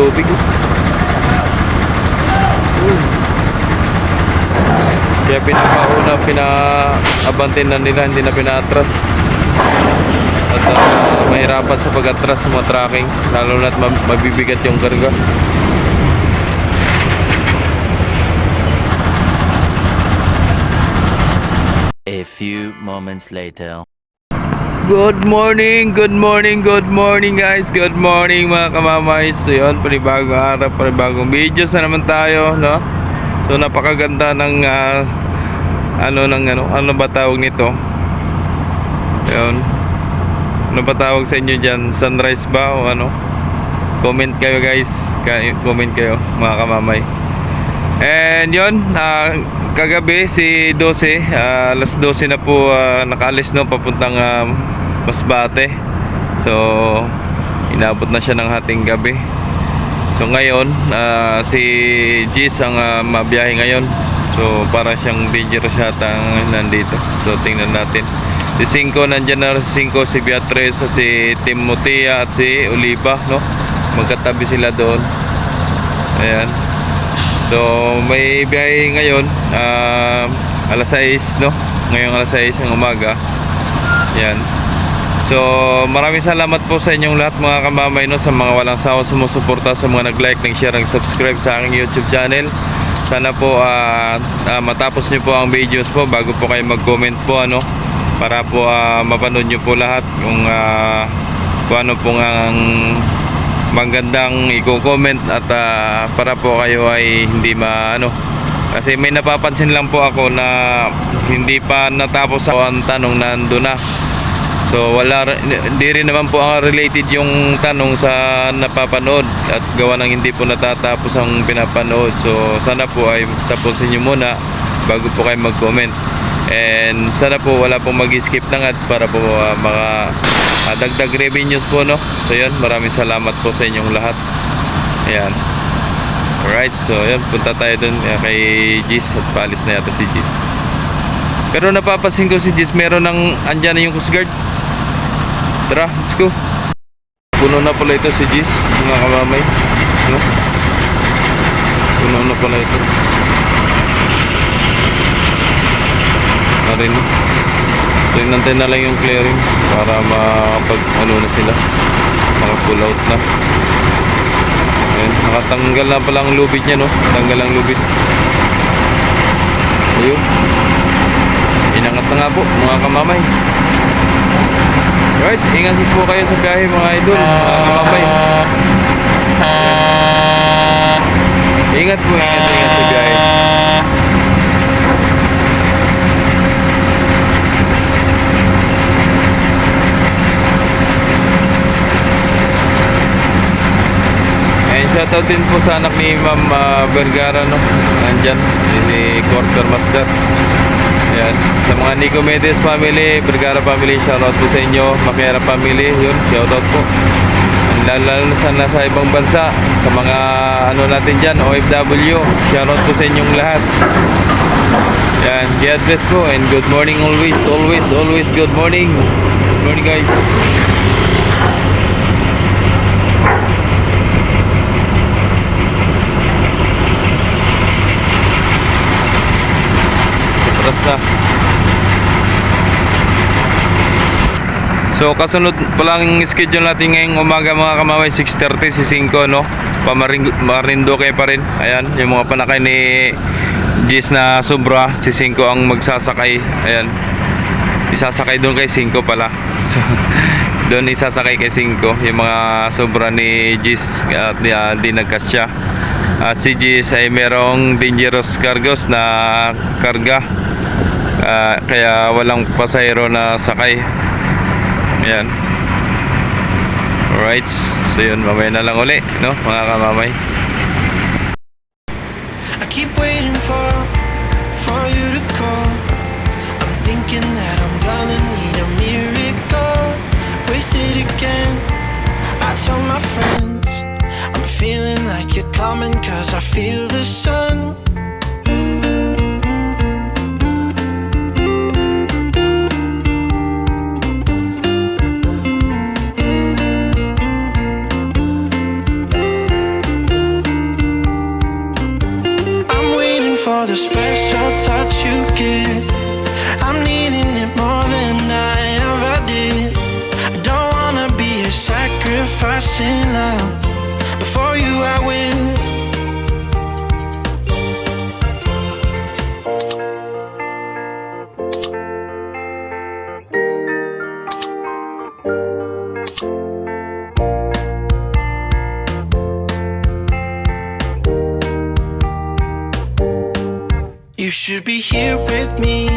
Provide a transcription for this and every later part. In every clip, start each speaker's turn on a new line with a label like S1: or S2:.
S1: tubig. Kaya pinapauna, pinaabantin na nila, hindi na pinaatras. At ah, mahirapan sa pag-atras mga tracking, lalo na't ma- mabibigat yung karga.
S2: A few moments later.
S1: Good morning, good morning, good morning guys. Good morning mga kamamay So yun, panibagong araw, panibagong videos na naman tayo no? So napakaganda ng ah, Ano ng ano, ano ba tawag nito? Yun. Ano ba tawag sa inyo dyan? Sunrise ba o ano? Comment kayo guys. Comment kayo mga kamamay And yun, ah, kagabi si 12, ah, alas 12 na po ah, nakaalis no? Papuntang ah, Masbate. So inabot na siya ng hating gabi. So ngayon, ah, si Gis ang ah, mabiyahe ngayon. So para siyang dangerous yata nandito. So tingnan natin. Si Cinco nandiyan na si Cinco, si Beatrice at si Timotea at si Oliva, no? Magkatabi sila doon. Ayan. So, may biyahe ngayon, ah, alas 6, no? Ngayong alas 6 ng umaga. Yan. So, maraming salamat po sa inyong lahat mga kamamay, no? Sa mga walang sawa sumusuporta, sa mga nag-like, nag-share, nag-subscribe sa aking YouTube channel. Sana po ah, ah, matapos nyo po ang videos po bago po kayo mag-comment po, ano? Para po ah, mapanood nyo po lahat kung, ah, kung ano po ang magandang i-comment at ah, para po kayo ay hindi maano kasi may napapansin lang po ako na hindi pa natapos ang tanong na nandun na so wala hindi rin naman po ang related yung tanong sa napapanood at gawa ng hindi po natatapos ang pinapanood. So sana po ay tapusin nyo muna bago po kayo mag-comment. And sana po wala pong mag-skip ng ads para po ah, mga ah, dagdag revenues po no? So yun maraming salamat po sa inyong lahat. Ayan. Alright so yun punta tayo dun eh, kay Gis at palis na yata si Gis. Pero napapansin ko si Gis meron ng andyan na yung Coast Guard tara let's go puno na pala ito si Gis mga kamamay ano? puno na pala ito Marin. So inantay na lang yung clearing para makapag ano na sila. Mga pull out na. Ayan, nakatanggal na pala ang lubid niya no. Tanggal ang lubid. Ayun. Inangat na nga po mga kamamay. Right, ingat po kayo sa biyahe mga idol, kamamay. Ayan. Ingat po, ingat, ingat sa biyahe. Shoutout din po sa anak ni Ma'am ah, Vergara no. Nandyan si, si Quarter Master. Ayan. Sa mga Nicomedes family, Vergara family, shoutout po sa inyo. Makiara family, yun, shoutout po. Lalo na sa nasa ibang bansa, sa mga ano natin dyan, OFW, shoutout po sa inyong lahat. Yan, God bless po and good morning always, always, always good morning. Good morning guys. Atras na. So kasunod pa lang schedule natin ngayong umaga mga kamamay 6.30 si 5 no? Pamarindo kayo pa rin. Ayan yung mga panakay ni Gis na sobra si 5 ang magsasakay. Ayan. Isasakay doon kay 5 pala. So, Doon isasakay kay 5 Yung mga sobra ni Gis At uh, di nagkasya. At si Gis ay merong dangerous cargos na karga. Ah, Kaya walang pasahero na sakay Ayan. Alright. So yun, mamaya na lang uli, no? Mga kamamay.
S3: I keep waiting for for you to call. I'm thinking that I'm gonna need a miracle. Wasted again. I tell my friends I'm feeling like you're coming cause I feel the sun. For the special touch you give. I'm needing it more than I ever did. I don't wanna be a sacrifice in love. Before you, I will. You should be here with me.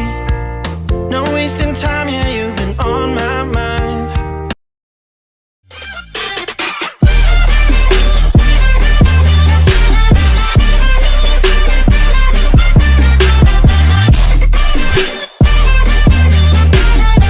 S3: No wasting time, yeah, you've been on my